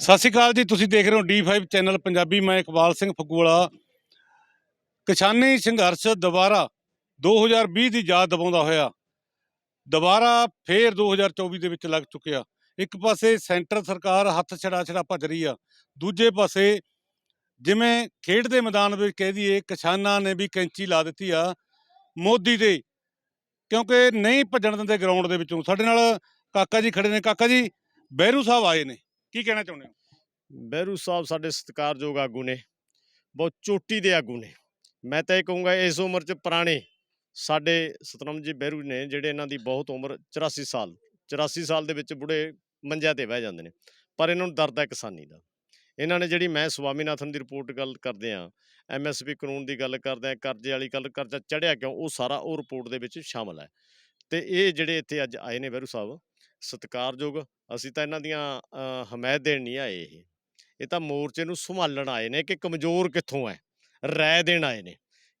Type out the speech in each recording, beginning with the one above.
ਸਤਿ ਸ਼੍ਰੀ ਅਕਾਲ ਜੀ, ਤੁਸੀਂ ਦੇਖ ਰਹੇ ਹੋ D5 ਚੈਨਲ ਪੰਜਾਬੀ, ਮੈਂ ਇਕਬਾਲ ਸਿੰਘ ਫਗੂਲਾ ਕਿਸਾਨੀ ਸੰਘਰਸ਼ ਦੁਬਾਰਾ 2020 ਦੀ ਯਾਦ ਦਿਵਾਉਂਦਾ ਹੋਇਆ। ਦੁਬਾਰਾ ਫੇਰ 2024 ਦੇ ਵਿੱਚ ਲੱਗ ਚੁੱਕਿਆ। ਇੱਕ ਪਾਸੇ ਸੈਂਟਰ ਸਰਕਾਰ ਹੱਥ ਛੜਾ ਛੜਾ ਭੱਜ ਰਹੀ ਆ, ਦੂਜੇ ਪਾਸੇ ਜਿਵੇਂ ਖੇਡ ਦੇ ਮੈਦਾਨ ਵਿੱਚ ਕਹਿ ਦਈਏ, ਕਿਸਾਨਾਂ ਨੇ ਵੀ ਕੈਂਚੀ ਲਾ ਦਿੱਤੀ ਆ ਮੋਦੀ ਦੇ, ਕਿਉਂਕਿ ਨਹੀਂ ਭੱਜਣ ਦਿੰਦੇ ਗਰਾਊਂਡ ਦੇ ਵਿੱਚੋਂ। ਸਾਡੇ ਨਾਲ ਕਾਕਾ ਜੀ ਖੜੇ ਨੇ। ਕਾਕਾ ਜੀ, ਬਹਿਰੂ ਸਾਹਿਬ ਆਏ ਨੇ। ਕੀ ਕਹਿਣਾ ਚਾਹੁੰਦੇ ਹੋ? ਬਹਿਰੂ ਸਾਹਿਬ ਸਾਡੇ ਸਤਿਕਾਰਯੋਗ ਆਗੂ ਨੇ, ਬਹੁਤ ਚੋਟੀ ਦੇ ਆਗੂ ਨੇ। ਮੈਂ ਤਾਂ ਇਹ ਕਹੂੰਗਾ ਇਸ ਉਮਰ 'ਚ ਪੁਰਾਣੇ ਸਾਡੇ ਸਤਨਾਮ ਜੀ ਬਹਿਰੂ ਨੇ ਜਿਹੜੇ ਇਹਨਾਂ ਦੀ ਬਹੁਤ ਉਮਰ 84 ਸਾਲ 84 ਸਾਲ ਦੇ ਵਿੱਚ ਬੁੜੇ ਮੰਜਿਆਂ ਤੇ ਬਹਿ ਜਾਂਦੇ ਨੇ, ਪਰ ਇਹਨਾਂ ਨੂੰ ਦਰਦ ਹੈ ਕਿਸਾਨੀ ਦਾ। ਇਹਨਾਂ ਨੇ ਜਿਹੜੀ ਮੈਂ ਸਵਾਮੀਨਾਥਨ ਦੀ ਰਿਪੋਰਟ ਗੱਲ ਕਰਦੇ ਆ ਐਮਐਸਪੀ ਕਾਨੂੰਨ ਦੀ ਗੱਲ ਕਰਦੇ ਆ ਕਰਜ਼ੇ ਵਾਲੀ ਗੱਲ, ਕਰਜ਼ਾ ਚੜਿਆ ਕਿਉਂ, ਉਹ ਸਾਰਾ ਉਹ ਰਿਪੋਰਟ ਦੇ ਵਿੱਚ ਸ਼ਾਮਲ ਹੈ। ਤੇ ਇਹ ਜਿਹੜੇ ਇੱਥੇ ਅੱਜ ਆਏ ਨੇ ਬਹਿਰੂ ਸਾਹਿਬ ਸਤਿਕਾਰਯੋਗ, ਅਸੀਂ ਤਾਂ ਇਹਨਾਂ ਦੀਆਂ ਹਮਾਇਤ ਦੇਣ ਨਹੀਂ ਆਏ ਇਹ। ਇਹ ਤਾਂ ਮੋਰਚੇ ਨੂੰ ਸੰਭਾਲਣ ਆਏ ਨੇ ਕਿ ਕਮਜ਼ੋਰ ਕਿੱਥੋਂ ਹੈ? ਰਾਏ ਦੇਣ ਆਏ ਨੇ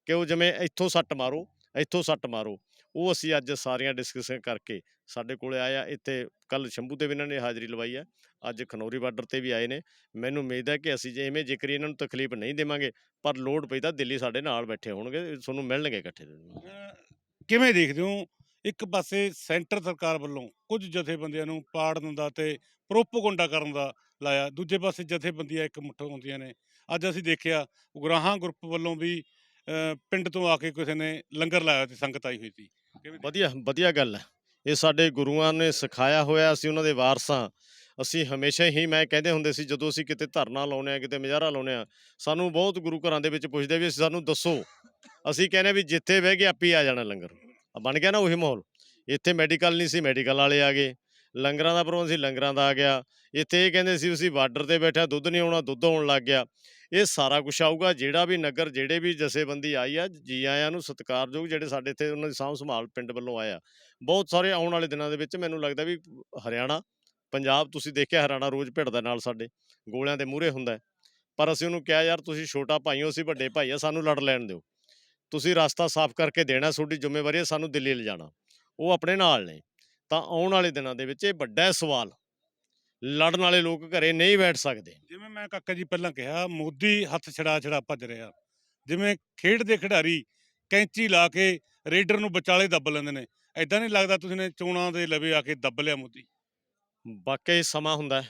ਕਿ ਉਹ ਜਿਵੇਂ ਇੱਥੋਂ ਸੱਟ ਮਾਰੋ, ਇੱਥੋਂ ਸੱਟ ਮਾਰੋ। ਉਹ ਅਸੀਂ ਅੱਜ ਸਾਰੀਆਂ ਡਿਸਕਸ਼ਨ ਕਰਕੇ ਸਾਡੇ ਕੋਲੇ ਆਇਆ ਇੱਥੇ ਕੱਲ ਸ਼ੰਭੂ ਤੇ ਵੀ ਇਹਨਾਂ ਨੇ ਹਾਜ਼ਰੀ ਲਵਾਈ ਹੈ। ਅੱਜ ਖਨੌਰੀ ਬਾਰਡਰ ਤੇ ਵੀ ਆਏ ਨੇ। ਮੈਨੂੰ ਉਮੀਦ ਹੈ ਕਿ ਅਸੀਂ ਜੇ ਇਵੇਂ ਜ਼ਿਕਰ ਇਹਨਾਂ ਨੂੰ ਤਕਲੀਫ ਨਹੀਂ ਦੇਵਾਂਗੇ, ਪਰ ਲੋੜ ਪਈ ਤਾਂ ਦਿੱਲੀ ਸਾਡੇ ਨਾਲ ਬੈਠੇ ਹੋਣਗੇ, ਤੁਹਾਨੂੰ ਮਿਲਣਗੇ ਇਕੱਠੇ। ਕਿਵੇਂ ਦੇਖਦੇ ਹੋ ਇੱਕ ਪਾਸੇ ਸੈਂਟਰ ਸਰਕਾਰ ਵੱਲੋਂ ਕੁਝ ਜਥੇਬੰਦੀਆਂ ਨੂੰ ਪਾੜਨ ਦਾ ਤੇ ਪ੍ਰੋਪਗੈਂਡਾ ਕਰਨ ਦਾ ਲਾਇਆ, ਦੂਜੇ ਪਾਸੇ ਜਥੇਬੰਦੀਆਂ ਇੱਕ ਮੁੱਠ ਹੁੰਦੀਆਂ ਨੇ। ਅੱਜ ਅਸੀਂ ਦੇਖਿਆ ਉਗਰਾਹਾਂ ਗਰੁੱਪ ਵੱਲੋਂ ਵੀ ਪਿੰਡ ਤੋਂ ਆ ਕੇ ਕਿਸੇ ਨੇ ਲੰਗਰ ਲਾਇਆ ਤੇ ਸੰਗਤ ਆਈ ਹੋਈ ਸੀ। ਕਿਵੇਂ ਵਧੀਆ ਵਧੀਆ ਗੱਲ ਹੈ। ਇਹ ਸਾਡੇ ਗੁਰੂਆਂ ਨੇ ਸਿਖਾਇਆ ਹੋਇਆ, ਅਸੀਂ ਉਹਨਾਂ ਦੇ ਵਾਰਸਾਂ। ਅਸੀਂ ਹਮੇਸ਼ਾ ਹੀ ਮੈਂ ਕਹਿੰਦੇ ਹੁੰਦੇ ਸੀ, ਜਦੋਂ ਅਸੀਂ ਕਿਤੇ ਧਰਨਾ ਲਾਉਨੇ ਆ ਕਿਤੇ ਮੁਜ਼ਾਹਰਾ ਲਾਉਨੇ ਆ ਸਾਨੂੰ ਬਹੁਤ ਗੁਰੂ ਘਰਾਂ ਦੇ ਵਿੱਚ ਪੁੱਛਦੇ ਵੀ ਸਾਨੂੰ ਦੱਸੋ। ਅਸੀਂ ਕਹਿੰਦੇ ਵੀ ਜਿੱਥੇ ਬਹਿ ਗਏ ਆਪੇ ਆ ਜਾਣਾ ਲੰਗਰ। ਬਣ ਗਿਆ ਨਾ ਉਹੀ ਮਾਹੌਲ। ਇੱਥੇ ਮੈਡੀਕਲ ਨਹੀਂ ਸੀ ਮੈਡੀਕਲ ਵਾਲੇ ਆ ਗਏ। ਲੰਗਰਾਂ ਦਾ ਪ੍ਰਬੰਧ ਸੀ, ਲੰਗਰਾਂ ਦਾ ਆ ਗਿਆ। ਇੱਥੇ ਇਹ ਕਹਿੰਦੇ ਸੀ ਅਸੀਂ ਬਾਰਡਰ ਤੇ ਬੈਠਾ ਦੁੱਧ ਨਹੀਂ ਆਉਣਾ, ਦੁੱਧ ਆਉਣ ਲੱਗ ਗਿਆ। ਇਹ ਸਾਰਾ ਕੁਝ ਆਊਗਾ, ਜਿਹੜਾ ਵੀ ਨਗਰ, ਜਿਹੜੇ ਵੀ ਜਥੇਬੰਦੀ ਆਈ ਆ, ਜੀ ਆਇਆਂ ਨੂੰ ਸਤਿਕਾਰਯੋਗ ਜਿਹੜੇ ਸਾਡੇ ਇੱਥੇ ਉਹਨਾਂ ਦੀ ਸਾਂਭ ਸੰਭਾਲ ਪਿੰਡ ਵੱਲੋਂ ਆਇਆ ਬਹੁਤ ਸਾਰੇ ਆਉਣ ਵਾਲੇ ਦਿਨਾਂ ਦੇ ਵਿੱਚ ਮੈਨੂੰ ਲੱਗਦਾ ਵੀ ਹਰਿਆਣਾ, ਪੰਜਾਬ ਤੁਸੀਂ ਦੇਖਿਆ ਹਰਿਆਣਾ ਰੋਜ਼ ਭਿੜਦਾ ਨਾਲ ਸਾਡੇ, ਗੋਲਿਆਂ ਦੇ ਮੂਹਰੇ ਹੁੰਦਾ। ਪਰ ਅਸੀਂ ਉਹਨੂੰ ਕਿਹਾ, ਯਾਰ ਤੁਸੀਂ ਛੋਟਾ ਭਾਈ ਹੋ, ਅਸੀਂ ਵੱਡੇ ਭਾਈ ਆ, ਸਾਨੂੰ ਲੜ ਲੈਣ ਦਿਓ। ਤੁਸੀਂ ਰਸਤਾ ਸਾਫ਼ ਕਰਕੇ ਦੇਣਾ ਤੁਹਾਡੀ ਜ਼ਿੰਮੇਵਾਰੀ ਹੈ ਸਾਨੂੰ ਦਿੱਲੀ ਲਿਜਾਣਾ ਉਹ ਆਪਣੇ ਨਾਲ ਨੇ। ਤਾਂ ਆਉਣ ਵਾਲੇ ਦਿਨਾਂ ਦੇ ਵਿੱਚ ਇਹ ਵੱਡਾ ਸਵਾਲ। ਲੜਨ ਵਾਲੇ ਲੋਕ ਘਰੇ ਨਹੀਂ ਬੈਠ ਸਕਦੇ। ਜਿਵੇਂ ਮੈਂ ਕਾਕਾ ਜੀ ਪਹਿਲਾਂ ਕਿਹਾ ਮੋਦੀ ਹੱਥ ਛੜਾ ਛੜਾ ਭੱਜ ਰਿਹਾ। ਜਿਵੇਂ ਖੇਡ ਦੇ ਖਿਡਾਰੀ ਕੈਂਚੀ ਲਾ ਕੇ ਰੇਡਰ ਨੂੰ ਵਿਚਾਲੇ ਦੱਬ ਲੈਂਦੇ ਨੇ। ਐਦਾਂ ਨਹੀਂ ਲੱਗਦਾ ਤੁਸੀਂ ਨੇ ਚੋਣਾਂ ਦੇ ਲਵੇ ਆ ਕੇ ਦੱਬ ਲਿਆ ਮੋਦੀ। ਵਾਕਈ ਸਮਾਂ ਹੁੰਦਾ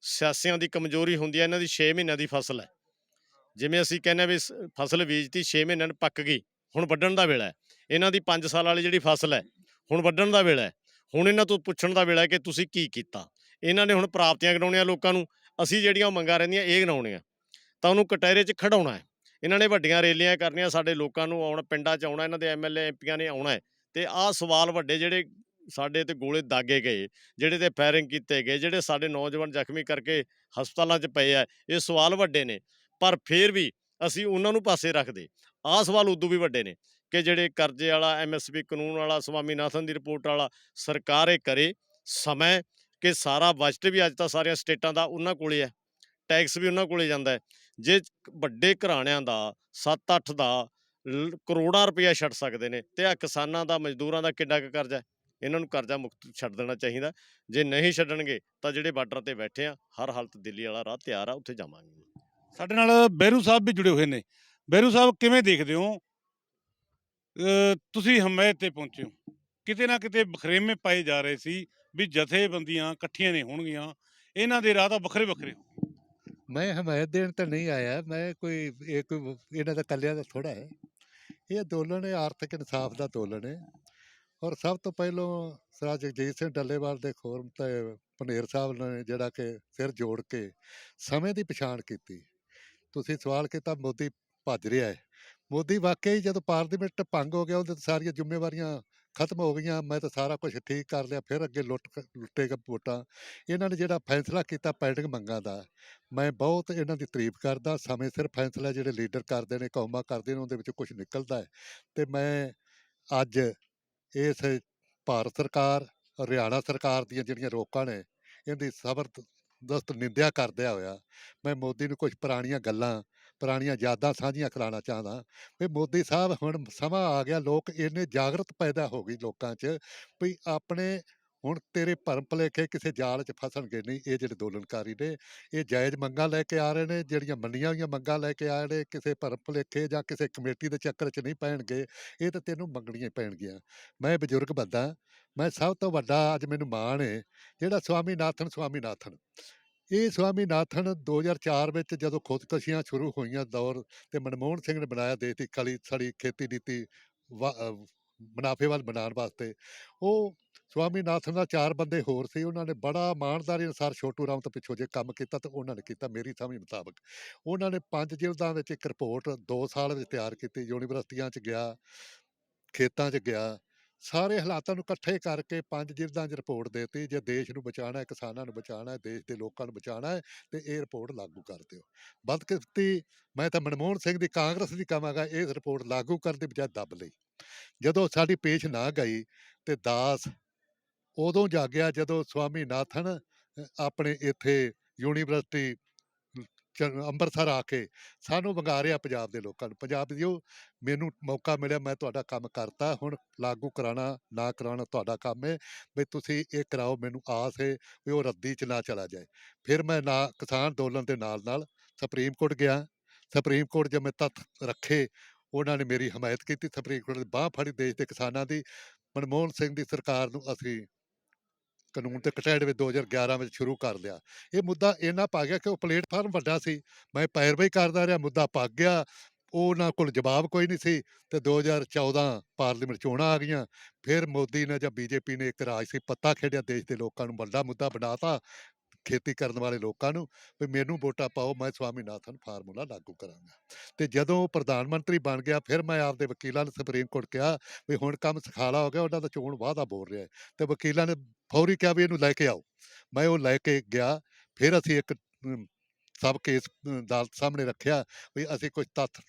ਸਿਆਸੀਆਂ ਦੀ ਕਮਜ਼ੋਰੀ ਹੁੰਦੀ ਹੈ ਇਹਨਾਂ ਦੀ 6 ਮਹੀਨਿਆਂ ਦੀ ਫਸਲ ਹੈ। ਜਿਵੇਂ ਅਸੀਂ ਕਹਿੰਦੇ ਹਾਂ ਵੀ ਸ- ਫਸਲ ਬੀਜਤੀ 6 ਮਹੀਨਿਆਂ ਨੂੰ ਪੱਕ ਗਈ, ਹੁਣ ਵੱਢਣ ਦਾ ਵੇਲਾ ਹੈ। ਇਹਨਾਂ ਦੀ 5 ਸਾਲ ਵਾਲੀ ਜਿਹੜੀ ਫਸਲ ਹੈ, ਹੁਣ ਵੱਢਣ ਦਾ ਵੇਲਾ ਹੈ। ਹੁਣ ਇਹਨਾਂ ਤੋਂ ਪੁੱਛਣ ਦਾ ਵੇਲਾ ਹੈ ਕਿ ਤੁਸੀਂ ਕੀ ਕੀਤਾ? ਇਹਨਾਂ ਨੇ ਹੁਣ ਪ੍ਰਾਪਤੀਆਂ ਗਿਣਾਉਣੀਆਂ ਲੋਕਾਂ ਨੂੰ, ਅਸੀਂ ਜਿਹੜੀਆਂ ਉਹ ਮੰਗਾਂ ਰਹਿੰਦੀਆਂ, ਇਹ ਗਣਾਉਣੀਆਂ ਤਾਂ ਉਹਨੂੰ ਕਟਹਿਰੇ 'ਚ ਖੜਾਉਣਾ ਹੈ। ਇਹਨਾਂ ਨੇ ਵੱਡੀਆਂ ਰੈਲੀਆਂ ਕਰਨੀਆਂ, ਸਾਡੇ ਲੋਕਾਂ ਨੂੰ ਆਉਣ, ਪਿੰਡਾਂ 'ਚ ਆਉਣਾ, ਇਹਨਾਂ ਦੇ ਐਮਐਲਏ ਐਮਪੀਆਂ ਨੇ ਆਉਣਾ ਹੈ। ਤੇ ਆਹ ਸਵਾਲ ਵੱਡੇ ਜਿਹੜੇ ਸਾਡੇ ਤੇ ਗੋਲੇ ਦਾਗੇ ਗਏ, ਜਿਹੜੇ ਤੇ ਫਾਇਰਿੰਗ ਕੀਤੇ ਗਏ, ਜਿਹੜੇ ਸਾਡੇ ਨੌਜਵਾਨ ਜ਼ਖਮੀ ਕਰਕੇ ਹਸਪਤਾਲਾਂ 'ਚ ਪਏ ਆ, ਇਹ ਸਵਾਲ ਵੱਡੇ ਨੇ। ਪਰ ਫਿਰ ਵੀ ਅਸੀਂ ਉਹਨਾਂ ਨੂੰ ਪਾਸੇ ਰੱਖਦੇ। ਆਹ ਸਵਾਲ ਉਦੋਂ ਵੀ ਵੱਡੇ ਨੇ ਕਿ ਜਿਹੜੇ ਕਰਜ਼ੇ ਵਾਲਾ ਐਮਐਸਪੀ ਕਾਨੂੰਨ ਵਾਲਾ, ਸਵਾਮੀਨਾਥਨ ਦੀ ਰਿਪੋਰਟ ਵਾਲਾ ਸਰਕਾਰ ਇਹ ਕਰੇ, ਸਮੇਂ ਕਿ ਸਾਰਾ ਬਜਟ ਵੀ ਅੱਜ ਤਾਂ ਸਾਰੀਆਂ ਸਟੇਟਾਂ ਦਾ ਉਹਨਾਂ ਕੋਲੇ ਹੈ, ਟੈਕਸ ਵੀ ਉਹਨਾਂ ਕੋਲੇ ਜਾਂਦਾ ਹੈ। ਜੇ ਵੱਡੇ ਘਰਾਣਿਆਂ ਦਾ 7-8 ਦਾ ਲ- ਕਰੋੜਾਂ ਰੁਪਇਆ ਛੱਡ ਸਕਦੇ ਨੇ ਤੇ ਆ ਕਿਸਾਨਾਂ ਦਾ, ਮਜ਼ਦੂਰਾਂ ਦਾ ਕਿੰਨਾ ਕੁ ਕਰਜ਼ਾ ਇਹਨਾਂ ਨੂੰ ਕਰਜ਼ਾ ਮੁਕਤ ਛੱਡ ਦੇਣਾ ਚਾਹੀਦਾ। ਜੇ ਨਹੀਂ ਛੱਡਣਗੇ ਤਾਂ ਜਿਹੜੇ ਬਾਰਡਰ ਤੇ ਬੈਠੇ ਆ ਹਰ ਹਾਲਤ ਦਿੱਲੀ ਵਾਲਾ ਰਾਹ ਤਿਆਰ ਆ, ਉੱਥੇ ਜਾਵਾਂਗੇ। ਸਾਡੇ ਨਾਲ ਬਹਿਰੂ ਸਾਹਿਬ ਵੀ ਜੁੜੇ ਹੋਏ ਨੇ। ਬਹਿਰੂ ਸਾਹਿਬ, ਕਿਵੇਂ ਦੇਖਦੇ ਹੋ? ਤੁਸੀਂ ਹਮਾਇਤ ਤੇ ਪਹੁੰਚੇ ਹੋ। ਕਿਤੇ ਨਾ ਕਿਤੇ ਬਖਰੇਵੇਂ ਪਾਏ ਜਾ ਰਹੇ ਸੀ ਵੀ ਜਥੇਬੰਦੀਆਂ ਇਕੱਠੀਆਂ ਨਹੀਂ ਹੋਣਗੀਆਂ। ਇਹਨਾਂ ਦੇ ਰਾਹ ਤਾਂ ਵੱਖਰੇ ਵੱਖਰੇ ਹੋ ਮੈਂ ਹਮਾਇਤ ਦੇਣ ਤਾਂ ਨਹੀਂ ਆਇਆ। ਮੈਂ ਕੋਈ, ਇਹ ਕੋਈ, ਇਹਨਾਂ ਦਾ ਕੱਲਿਆਂ ਦਾ ਥੋੜਾ ਹੈ। ਇਹ ਅੰਦੋਲਨ ਹੈ, ਆਰਥਿਕ ਇਨਸਾਫ ਦਾ ਅੰਦੋਲਨ ਹੈ। ਔਰ ਸਭ ਤੋਂ ਪਹਿਲਾਂ ਸਰਾ ਜਗਜੀਤ ਸਿੰਘ ਡੱਲੇਵਾਲ ਦੇ ਖੋਰਮ ਤੇ ਪਨੇਰ ਸਾਹਿਬ ਨੇ ਜਿਹੜਾ ਕਿ ਸਿਰ ਜੋੜ ਕੇ ਸਮੇਂ ਦੀ ਪਛਾਣ ਕੀਤੀ। ਤੁਸੀਂ ਸਵਾਲ ਕੀਤਾ, ਮੋਦੀ ਭੱਜ ਰਿਹਾ ਹੈ। ਮੋਦੀ ਵਾਕਈ ਜਦੋਂ ਪਾਰਲੀਮੈਂਟ ਭੰਗ ਹੋ ਗਿਆ, ਉਹਦੇ ਤੇ ਸਾਰੀਆਂ ਜ਼ਿੰਮੇਵਾਰੀਆਂ ਖਤਮ ਹੋ ਗਈਆਂ। ਮੈਂ ਤਾਂ ਸਾਰਾ ਕੁਝ ਠੀਕ ਕਰ ਲਿਆ, ਫਿਰ ਅੱਗੇ ਲੁੱਟ ਲੁੱਟੇਗਾ ਵੋਟਾਂ। ਇਹਨਾਂ ਨੇ ਜਿਹੜਾ ਫੈਸਲਾ ਕੀਤਾ ਪੈਂਡਿੰਗ ਮੰਗਾਂ ਦਾ, ਮੈਂ ਬਹੁਤ ਇਹਨਾਂ ਦੀ ਤਾਰੀਫ ਕਰਦਾ। ਸਮੇਂ ਸਿਰ ਫੈਸਲਾ ਜਿਹੜੇ ਲੀਡਰ ਕਰਦੇ ਨੇ, ਕੌਮਾਂ ਕਰਦੇ ਨੇ, ਉਹਦੇ ਵਿੱਚ ਕੁਝ ਨਿਕਲਦਾ ਹੈ। ਤੇ ਮੈਂ ਅੱਜ ਇਸ ਭਾਰਤ ਸਰਕਾਰ, ਹਰਿਆਣਾ ਸਰਕਾਰ ਦੀਆਂ ਜਿਹੜੀਆਂ ਰੋਕਾਂ ਨੇ, ਇਹਦੀ ਸਬਰ ਜ਼ਬਰਦਸਤ ਨਿੰਦਿਆ ਕਰਦਿਆ ਹੋਇਆ ਮੈਂ ਮੋਦੀ ਨੂੰ ਕੁਝ ਪੁਰਾਣੀਆਂ ਗੱਲਾਂ, ਪੁਰਾਣੀਆਂ ਯਾਦਾਂ ਸਾਂਝੀਆਂ ਕਰਾਉਣਾ ਚਾਹੁੰਦਾ ਵੀ ਮੋਦੀ ਸਾਹਿਬ ਹੁਣ ਸਮਾਂ ਆ ਗਿਆ, ਲੋਕ ਇੰਨੇ ਜਾਗਰਤ ਪੈਦਾ ਹੋ ਗਈ ਲੋਕਾਂ 'ਚ ਵੀ ਆਪਣੇ ਹੁਣ ਤੇਰੇ ਭਰਮ ਭੁਲੇਖੇ ਕਿਸੇ ਜਾਲ 'ਚ ਫਸਣਗੇ ਨਹੀਂ, ਇਹ ਜਿਹੜੇ ਅੰਦੋਲਨਕਾਰੀ ਨੇ, ਇਹ ਜਾਇਜ਼ ਮੰਗਾਂ ਲੈ ਕੇ ਆ ਰਹੇ ਨੇ, ਜਿਹੜੀਆਂ ਮੰਨੀਆਂ ਹੋਈਆਂ ਮੰਗਾਂ ਲੈ ਕੇ ਆ ਰਹੇ ਨੇ, ਕਿਸੇ ਭਰਮ ਭੁਲੇਖੇ ਜਾਂ ਕਿਸੇ ਕਮੇਟੀ ਦੇ ਚੱਕਰ 'ਚ ਨਹੀਂ ਪੈਣਗੇ, ਇਹ ਤਾਂ ਤੈਨੂੰ ਮੰਗਣੀਆਂ ਪੈਣਗੀਆਂ। ਮੈਂ ਬਜ਼ੁਰਗ ਬੰਦਾ, ਮੈਂ ਸਭ ਤੋਂ ਵੱਡਾ ਅੱਜ ਮੈਨੂੰ ਮਾਣ ਹੈ ਜਿਹੜਾ ਸਵਾਮੀਨਾਥਨ ਸਵਾਮੀਨਾਥਨ। ਇਹ ਸਵਾਮੀਨਾਥਨ 2004 ਵਿੱਚ ਜਦੋਂ ਖੁਦਕੁਸ਼ੀਆਂ ਸ਼ੁਰੂ ਹੋਈਆਂ ਦੌਰ ਤੇ ਮਨਮੋਹਨ ਸਿੰਘ ਨੇ ਬਣਾਇਆ ਦੇਸ਼ ਦੀ ਕਲੀ, ਸਾਡੀ ਖੇਤੀ ਨੀਤੀ, ਵਾ- ਮੁਨਾਫੇ ਵੱਲ ਬਣਾਉਣ ਵਾਸਤੇ, ਉਹ ਸਵਾਮੀਨਾਥਨ ਦਾ ਚਾਰ ਬੰਦੇ ਹੋਰ ਸੀ, ਉਹਨਾਂ ਨੇ ਬੜਾ ਇਮਾਨਦਾਰੀ ਅਨੁਸਾਰ ਛੋਟੂ ਰਾਮ ਤੋਂ ਪਿੱਛੋਂ ਜੇ ਕੰਮ ਕੀਤਾ ਤਾਂ ਉਹਨਾਂ ਨੇ ਕੀਤਾ ਮੇਰੀ ਸਮਝ ਮੁਤਾਬਕ। ਉਹਨਾਂ ਨੇ ਪੰਜ ਜਿਲਦਾਂ ਵਿੱਚ ਇੱਕ ਰਿਪੋਰਟ 2 ਸਾਲ ਵਿੱਚ ਤਿਆਰ ਕੀਤੀ, ਯੂਨੀਵਰਸਿਟੀਆਂ 'ਚ ਗਿਆ, ਖੇਤਾਂ 'ਚ ਗਿਆ। ਸਾਰੇ ਹਾਲਾਤਾਂ ਨੂੰ ਇਕੱਠੇ ਕਰਕੇ ਪੰਜ ਜਿਲਦਾਂ 'ਚ ਰਿਪੋਰਟ ਦੇਤੀ, ਜੇ ਦੇਸ਼ ਨੂੰ ਬਚਾਉਣਾ ਹੈ, ਕਿਸਾਨਾਂ ਨੂੰ ਬਚਾਉਣਾ ਹੈ, ਦੇਸ਼ ਦੇ ਲੋਕਾਂ ਨੂੰ ਬਚਾਉਣਾ ਹੈ, ਤੇ ਇਹ ਰਿਪੋਰਟ ਲਾਗੂ ਕਰ ਦਿਓ। ਬਦਕਿਸਮਤੀ ਮੈਂ ਤਾਂ ਮਨਮੋਹਨ ਸਿੰਘ ਦੀ, ਕਾਂਗਰਸ ਦੀ ਕਹਾਂਗਾ, ਇਹ ਰਿਪੋਰਟ ਲਾਗੂ ਕਰਨ ਦੀ ਬਜਾਏ ਦੱਬ ਲਈ। ਜਦੋਂ ਸਾਡੀ ਪੇਸ਼ ਨਾ ਗਈ ਤੇ ਦਾਸ ਉਦੋਂ ਜਾਗਿਆ ਜਦੋਂ ਸਵਾਮੀਨਾਥਨ ਅ, ਆਪਣੇ ਇੱਥੇ ਯੂਨੀਵਰਸਿਟੀ ਚ- ਅੰਮ੍ਰਿਤਸਰ ਆ ਕੇ ਸਾਨੂੰ ਵੰਗਾ ਪੰਜਾਬ ਦੇ ਲੋਕਾਂ ਨੂੰ ਪੰਜਾਬ ਦਿਓ ਮੈਨੂੰ ਮੌਕਾ ਮਿਲਿਆ ਮੈਂ ਤੁਹਾਡਾ ਕੰਮ ਕਰਤਾ ਹੁਣ ਲਾਗੂ ਕਰਾਉਣਾ ਨਾ ਕਰਾਉਣਾ ਤੁਹਾਡਾ ਕੰਮ ਹੈ ਵੀ ਤੁਸੀਂ ਇਹ ਕਰਾਓ ਮੈਨੂੰ ਆਸ ਹੈ ਵੀ ਉਹ ਰੱਦੀ ਚ ਨਾ ਚਲਾ ਜਾਏ। ਫਿਰ ਮੈਂ ਨਾ ਕਿਸਾਨ ਅੰਦੋਲਨ ਦੇ ਨਾਲ ਨਾਲ ਸੁਪਰੀਮ ਕੋਰਟ ਗਿਆ। ਸੁਪਰੀਮ ਕੋਰਟ ਜਿਵੇਂ ਤੱਥ ਰੱਖੇ ਉਹਨਾਂ ਨੇ ਮੇਰੀ ਹਮਾਇਤ ਕੀਤੀ। ਸੁਪਰੀਮ ਕੋਰਟ ਦੀ ਬਾਹ ਫੜੀ ਦੇਸ਼ ਦੇ ਕਿਸਾਨਾਂ ਦੀ। ਮਨਮੋਹਨ ਸਿੰਘ ਦੀ ਸਰਕਾਰ ਨੂੰ ਅਸੀਂ ਕਾਨੂੰਨ ਤੇ ਕਟਾੜ ਵਿੱਚ 2011 ਵਿੱਚ ਸ਼ੁਰੂ ਕਰ ਲਿਆ। ਇਹ ਮੁੱਦਾ ਇੰਨਾ ਪਾ ਗਿਆ ਕਿ ਉਹ ਪਲੇਟਫਾਰਮ ਵੱਡਾ ਸੀ। ਮੈਂ ਪੈਰਵਾਈ ਕਰਦਾ ਰਿਹਾ, ਮੁੱਦਾ ਪੱਕ ਗਿਆ। ਉਹਨਾਂ ਕੋਲ ਜਵਾਬ ਕੋਈ ਨਹੀਂ ਸੀ ਤੇ 2014 ਪਾਰਲੀਮੈਂਟ ਚੋਣਾਂ ਆ ਗਈਆਂ। ਫਿਰ ਮੋਦੀ ਨੇ ਜਾਂ ਬੀਜੇਪੀ ਨੇ ਇੱਕ ਰਾਜ ਸੀ ਪੱਤਾ ਖੇਡਿਆ, ਦੇਸ਼ ਦੇ ਲੋਕਾਂ ਨੂੰ ਵੱਡਾ ਮੁੱਦਾ ਬਣਾਤਾ, ਖੇਤੀ ਕਰਨ ਵਾਲੇ ਲੋਕਾਂ ਨੂੰ, ਵੀ ਮੈਨੂੰ ਵੋਟਾਂ ਪਾਓ, ਮੈਂ ਸਵਾਮੀਨਾਥਨ ਫਾਰਮੂਲਾ ਲਾਗੂ ਕਰਾਂਗਾ। ਤੇ ਜਦੋਂ ਪ੍ਰਧਾਨ ਮੰਤਰੀ ਬਣ ਗਿਆ, ਫਿਰ ਮੈਂ ਆਪਦੇ ਵਕੀਲਾਂ ਨੂੰ ਸੁਪਰੀਮ ਕੋਰਟ ਕਿਹਾ, ਵੀ ਹੁਣ ਕੰਮ ਸਖਾਲਾ ਹੋ ਗਿਆ, ਉਹਨਾਂ ਦਾ ਚੋਣ ਵਾਅਦਾ ਬੋਲ ਰਿਹਾ ਹੈ। ਤੇ ਵਕੀਲਾਂ ਨੇ ਫੌਰੀ ਕਿਹਾ ਵੀ ਇਹਨੂੰ ਲੈ ਕੇ ਆਓ। ਮੈਂ ਉਹ ਲੈ ਕੇ ਗਿਆ। ਫਿਰ ਅਸੀਂ ਇੱਕ ਸਬ ਕੇਸ ਅਦਾਲਤ ਸਾਹਮਣੇ ਰੱਖਿਆ ਵੀ ਅਸੀਂ ਕੁਝ ਤੱਥ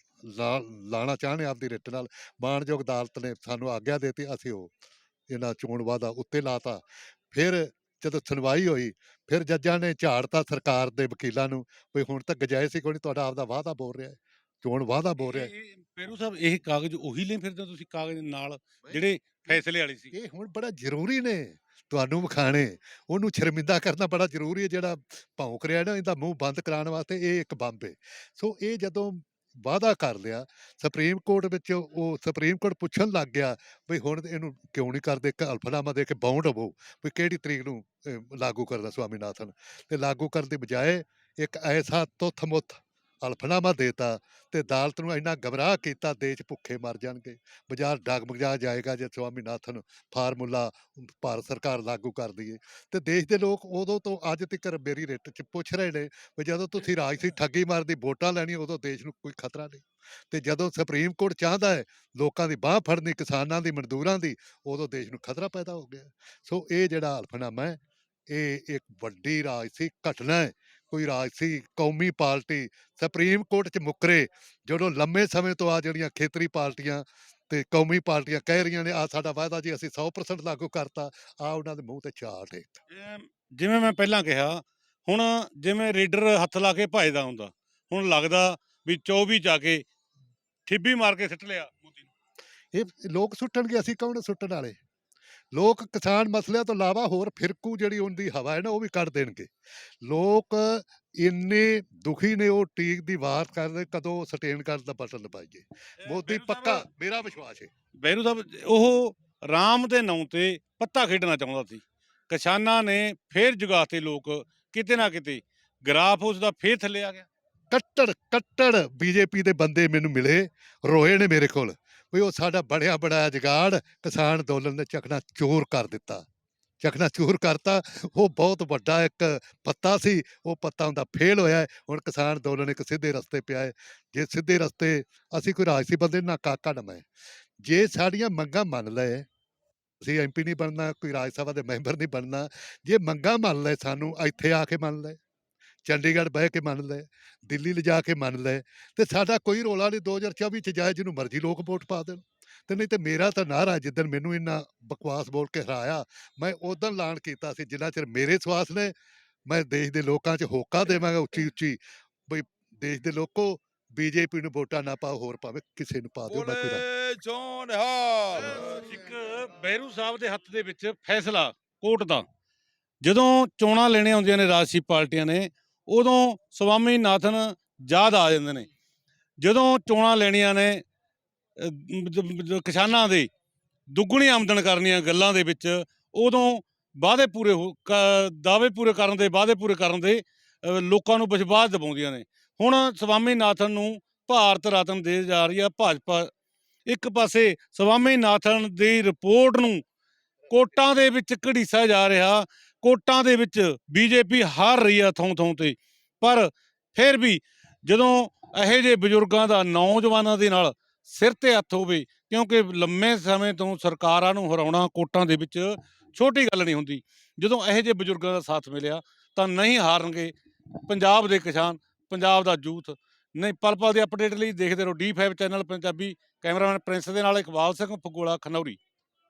ਲਾਣਾ ਚਾਹਣੇ ਆਪਦੀ ਰਿਟ ਨਾਲ। ਮਾਣਯੋਗ ਅਦਾਲਤ ਨੇ ਸਾਨੂੰ ਆਗਿਆ ਦਿੱਤੀ ਅਸੀਂ ਉਹ ਇਹਨਾਂ ਚੋਣ ਵਾਅਦਾ ਉੱਤੇ ਲਾਤਾ। ਫਿਰ ਜਦੋਂ ਸੁਣਵਾਈ ਹੋਈ ਫਿਰ ਜੱਜਾਂ ਨੇ ਝਾੜਤਾ ਸਰਕਾਰ ਦੇ ਵਕੀਲਾਂ ਨੂੰ ਵੀ ਹੁਣ ਤੱਕ ਗਜਾਇਜ਼ ਸੀ ਕੋਈ ਤੁਹਾਡਾ ਆਪਦਾ ਵਾਅਦਾ ਬੋਲ ਰਿਹਾ ਹੈ। ਚੋਣ ਵਾਅਦਾ ਬੋਲ ਰਿਹਾ ਹੈ। ਫੇਰੂ ਸਾਹਿਬ ਇਹ ਕਾਗਜ਼ ਉਹੀ ਲੈ ਫਿਰਦੇ ਹੋ ਤੁਸੀਂ ਕਾਗਜ਼ ਨਾਲ ਜਿਹੜੇ ਫੈਸਲੇ ਵਾਲੇ ਸੀ? ਇਹ ਹੁਣ ਬੜਾ ਜ਼ਰੂਰੀ ਨੇ। ਤੁਹਾਨੂੰ ਵਿਖਾਣੇ ਉਹਨੂੰ ਸ਼ਰਮਿੰਦਾ ਕਰਨਾ ਬੜਾ ਜ਼ਰੂਰੀ ਹੈ, ਜਿਹੜਾ ਭੌਂਕ ਰਿਹਾ ਨਾ, ਇਹਦਾ ਮੂੰਹ ਬੰਦ ਕਰਾਉਣ ਵਾਸਤੇ ਇਹ ਇੱਕ ਬੰਬ ਹੈ ਸੋ ਇਹ ਜਦੋਂ ਵਾਅਦਾ ਕਰ ਲਿਆ, ਸੁਪਰੀਮ ਕੋਰਟ ਵਿੱਚ ਉਹ ਸੁਪਰੀਮ ਕੋਰਟ ਪੁੱਛਣ ਲੱਗ ਗਿਆ ਵੀ ਹੁਣ ਇਹਨੂੰ ਕਿਉਂ ਨਹੀਂ ਕਰਦੇ, ਇੱਕ ਹਲਫਨਾਮਾ ਦੇ ਕੇ ਬਾਉਂਡ ਹੋਵੋ, ਵੀ ਕਿਹੜੀ ਤਰੀਕ ਨੂੰ ਲਾਗੂ ਕਰਦਾ ਸਵਾਮੀਨਾਥਨ। ਤੇ ਲਾਗੂ ਕਰਨ ਦੀ ਬਜਾਏ ਇੱਕ ਐਸਾ ਤੁੱਥ ਮੁੱਥ ਹਲਫਨਾਮਾ ਦੇਤਾ ਤੇ ਅਦਾਲਤ ਨੂੰ ਇੰਨਾ ਗਮਰਾਹ ਕੀਤਾ ਦੇਸ਼ ਭੁੱਖੇ ਮਰ ਜਾਣਗੇ। ਬਾਜ਼ਾਰ ਡਗਮਗਾ ਜਾਏਗਾ ਜੇ ਸਵਾਮੀਨਾਥਨ ਫਾਰਮੂਲਾ ਭਾਰਤ ਸਰਕਾਰ ਲਾਗੂ ਕਰਦੀ ਏ ਤੇ ਦੇਸ਼ ਦੇ ਲੋਕ ਉਦੋਂ ਤੋਂ ਅੱਜ ਤੱਕ ਮੇਰੀ ਰਿੱਟ 'ਚ ਪੁੱਛ ਰਹੇ ਨੇ ਵੀ ਜਦੋਂ ਤੁਸੀਂ ਰਾਜਸੀ ਠੱਗੀ ਮਾਰਦੀ ਵੋਟਾਂ ਲੈਣੀ ਉਦੋਂ ਦੇਸ਼ ਨੂੰ ਕੋਈ ਖਤਰਾ ਨਹੀਂ। ਤੇ ਜਦੋਂ ਸੁਪਰੀਮ ਕੋਰਟ ਚਾਹੁੰਦਾ ਹੈ ਲੋਕਾਂ ਦੀ ਬਾਹ ਫੜਨੀ ਕਿਸਾਨਾਂ ਦੀ ਮਜ਼ਦੂਰਾਂ ਦੀ ਉਦੋਂ ਦੇਸ਼ ਨੂੰ ਖਤਰਾ ਪੈਦਾ ਹੋ ਗਿਆ। ਸੋ ਇਹ ਜਿਹੜਾ ਹਲਫਨਾਮਾ ਹੈ ਇਹ ਇੱਕ ਵੱਡੀ ਰਾਜਸੀ ਘਟਨਾ ਹੈ। ਕੋਈ ਰਾਜਸੀ ਕੌਮੀ ਪਾਰਟੀ ਸੁਪਰੀਮ ਕੋਰਟ 'ਚ ਮੁੱਕਰੇ ਜਦੋਂ ਲੰਮੇ ਸਮੇਂ ਤੋਂ ਆ ਜਿਹੜੀਆਂ ਖੇਤਰੀ ਪਾਰਟੀਆਂ ਤੇ ਕੌਮੀ ਪਾਰਟੀਆਂ ਕਹਿ ਰਹੀਆਂ ਨੇ ਆ ਸਾਡਾ ਵਾਅਦਾ ਜੀ ਅਸੀਂ 100% ਲਾਗੂ ਕਰਤਾ ਆ ਉਹਨਾਂ ਦੇ ਮੂੰਹ ਤੇ ਚਾਟ ਹੈ ਜਿਵੇਂ ਮੈਂ ਪਹਿਲਾਂ ਕਿਹਾ ਹੁਣ ਜਿਵੇਂ ਰੀਡਰ ਹੱਥ ਲਾ ਕੇ ਭਜਦਾ ਹੁੰਦਾ ਹੁਣ ਲੱਗਦਾ ਵੀ 24 ਜਾ ਕੇ ਠਿੱਬੀ ਮਾਰ ਕੇ ਸਿੱਟ ਲਿਆ ਮੋਦੀ ਨੂੰ। ਇਹ ਲੋਕ ਸੁੱਟਣਗੇ ਅਸੀਂ ਕੌਣ ਸੁੱਟਣ ਵਾਲੇ? ਲੋਕ ਕਿਸਾਨ ਮਸਲਿਆਂ ਤੋਂ ਇਲਾਵਾ ਹੋਰ ਫਿਰਕੂ ਜਿਹੜੀ ਉਹਦੀ ਹਵਾ ਹੈ ਨਾ ਉਹ ਵੀ ਕੱਢ ਦੇਣਗੇ। ਲੋਕ ਇੰਨੇ ਦੁਖੀ ਨੇ ਉਹ ਟੀਕ ਦੀ ਵਾਰ ਕਰਦੇ ਕਦੋਂ ਸਟੇਨ ਕਰਨ ਦਾ ਬਟਨ ਦਬਾਈਏ। ਮੋਦੀ ਪੱਕਾ ਮੇਰਾ ਵਿਸ਼ਵਾਸ ਹੈ ਬੈਰੂ ਸਾਹਿਬ ਉਹ ਰਾਮ ਦੇ ਨਾਂ ਤੇ ਪੱਤਾ ਖੇਡਣਾ ਚਾਹੁੰਦਾ ਸੀ। ਕਿਸਾਨਾਂ ਨੇ ਫੇਰ ਜਗਾਤੇ ਲੋਕ ਕਿਤੇ ਨਾ ਕਿਤੇ ਗ੍ਰਾਫ ਉਸ ਦਾ ਫੇਰ ਥੱਲੇ ਆ ਗਿਆ। ਕੱਟੜ ਕੱਟੜ ਬੀਜੇਪੀ ਦੇ ਬੰਦੇ ਮੈਨੂੰ ਮਿਲੇ, ਰੋਏ ਨੇ ਮੇਰੇ ਕੋਲ ਵੀ ਉਹ ਸਾਡਾ ਬੜਿਆ ਬੜਾ ਜਗਾੜ, ਕਿਸਾਨ ਅੰਦੋਲਨ ਨੇ ਚਕਨਾ ਚੋਰ ਕਰ ਦਿੱਤਾ। ਚਕਨਾ ਚੂਰ ਕਰਤਾ, ਉਹ ਬਹੁਤ ਵੱਡਾ ਇੱਕ ਪੱਤਾ ਸੀ, ਉਹ ਪੱਤਾ ਹੁੰਦਾ ਫੇਲ ਹੋਇਆ ਹੁਣ ਕਿਸਾਨ ਅੰਦੋਲਨ ਇੱਕ ਸਿੱਧੇ ਰਸਤੇ ਪਿਆ ਹੈ। ਜੇ ਸਿੱਧੇ ਰਸਤੇ ਅਸੀਂ ਕੋਈ ਰਾਜਸੀ ਬੰਦੇ, ਨਾ ਕਾਕਾ, ਨਾ ਮੈਂ। ਜੇ ਸਾਡੀਆਂ ਮੰਗਾਂ ਮੰਨ ਲਏ, ਅਸੀਂ ਐਮਪੀ ਨਹੀਂ ਬਣਨਾ, ਕੋਈ ਰਾਜ ਸਭਾ ਦੇ ਮੈਂਬਰ ਨਹੀਂ ਬਣਨਾ, ਜੇ ਮੰਗਾਂ ਮੰਨ ਲਏ ਸਾਨੂੰ, ਇੱਥੇ ਆ ਕੇ ਮੰਨ ਲਏ। ਚੰਡੀਗੜ੍ਹ ਬਹਿ ਕੇ ਮੰਨ ਲਏ ਦਿੱਲੀ ਲਿਜਾ ਕੇ ਮੰਨ ਲਏ ਤੇ ਸਾਡਾ ਕੋਈ ਰੋਲਾ ਨਹੀਂ 2024 ਚ ਜਾਏ ਜਿਹਨੂੰ ਮਰਜ਼ੀ ਲੋਕ ਵੋਟ ਪਾ ਦੇਣ। ਤੇ ਨਹੀਂ ਤੇ ਮੇਰਾ ਤਾਂ ਨਾਰਾ ਜਿੱਦਣ ਮੈਨੂੰ ਇੰਨਾ ਬਕਵਾਸ ਬੋਲ ਕੇ ਹਰਾਇਆ ਮੈਂ ਉਦੋਂ ਐਲਾਨ ਕੀਤਾ ਸੀ ਜਿੰਨਾ ਚਿਰ ਮੇਰੇ ਸਵਾਸ ਨੇ ਮੈਂ ਦੇਸ਼ ਦੇ ਲੋਕਾਂ 'ਚ ਹੋਕਾ ਦੇਵਾਂਗਾ ਉੱਚੀ ਉੱਚੀ ਬਈ ਦੇਸ਼ ਦੇ ਲੋਕੋ ਬੀਜੇਪੀ ਨੂੰ ਵੋਟਾਂ ਨਾ ਪਾਓ ਹੋਰ ਭਾਵੇਂ ਕਿਸੇ ਨੂੰ ਪਾ ਦਿਓ ਮੈਂ ਕੋਈ ਜੋਨ ਹਾਲ ਇੱਕ ਬੈਰੂ ਸਾਹਿਬ ਦੇ ਹੱਥ ਦੇ ਵਿੱਚ ਫੈਸਲਾ ਕੋਰਟ ਦਾ। ਜਦੋਂ ਚੋਣਾਂ ਲੈਣੀਆਂ ਹੁੰਦੀਆਂ ਨੇ ਰਾਜਸੀ ਪਾਰਟੀਆਂ ਨੇ ਉਦੋਂ ਸਵਾਮੀ ਨਾਥਨ ਯਾਦ ਆ ਜਾਂਦੇ ਨੇ। ਜਦੋਂ ਚੋਣਾਂ ਲੈਣੀਆਂ ਨੇ ਕਿਸਾਨਾਂ ਦੇ ਦੁੱਗਣੀ ਆਮਦਨ ਕਰਨੀਆਂ ਗੱਲਾਂ ਦੇ ਵਿੱਚ, ਉਦੋਂ ਵਾਅਦੇ ਪੂਰੇ ਹੋ, ਕ- ਦਾਅਵੇ ਪੂਰੇ ਕਰਨ ਦੇ, ਵਾਅਦੇ ਪੂਰੇ ਕਰਨ ਦੇ ਲੋਕਾਂ ਨੂੰ ਵਿਸ਼ਵਾਸ ਦਿਵਾਉਂਦੀਆਂ ਨੇ। ਹੁਣ ਸਵਾਮੀ ਨਾਥਨ ਨੂੰ ਭਾਰਤ ਰਤਨ ਦੇ ਜਾ ਰਹੀ ਆ ਭਾਜਪਾ। ਇੱਕ ਪਾਸੇ ਸਵਾਮੀ ਨਾਥਨ ਦੀ ਰਿਪੋਰਟ ਨੂੰ ਕੋਟਾਂ ਦੇ ਵਿੱਚ ਘੜੀਸਾ ਜਾ ਰਿਹਾ ਕੋਟਾਂ ਦੇ ਵਿੱਚ ਬੀਜੇਪੀ ਹਾਰ ਰਹੀ ਆ ਥੋਂ ਥਾਂ ਤੇ। ਪਰ ਫਿਰ ਵੀ ਜਦੋਂ ਇਹੋ ਜਿਹੇ ਬਜ਼ੁਰਗਾਂ ਦਾ ਨੌਜਵਾਨਾਂ ਦੇ ਨਾਲ ਸਿਰ ਤੇ ਹੱਥ ਹੋਵੇ, ਕਿਉਂਕਿ ਲੰਮੇ ਸਮੇਂ ਤੋਂ ਸਰਕਾਰਾਂ ਨੂੰ ਹਰਾਉਣਾ ਕੋਟਾਂ ਦੇ ਵਿੱਚ ਛੋਟੀ ਗੱਲ ਨਹੀਂ ਹੁੰਦੀ। ਜਦੋਂ ਇਹੋ ਜਿਹੇ ਬਜ਼ੁਰਗਾਂ ਦਾ ਸਾਥ ਮਿਲਿਆ, ਤਾਂ ਨਹੀਂ ਹਾਰਨਗੇ ਪੰਜਾਬ ਦੇ ਕਿਸਾਨ, ਪੰਜਾਬ ਦਾ ਯੂਥ ਨਹੀਂ, ਪਲ ਪਲ ਦੀ ਅਪਡੇਟ ਲਈ ਦੇਖਦੇ ਰਹੋ D5 channel Punjabi cameraman Prince ਦੇ ਨਾਲ ਇਕਬਾਲ ਸਿੰਘ ਫਗੋਲਾ ਖਨੌਰੀ।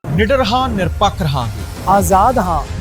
ਨਿਡਰ ਹਾਂ, ਨਿਰਪੱਖ ਹਾਂ ਆਜ਼ਾਦ ਹਾਂ।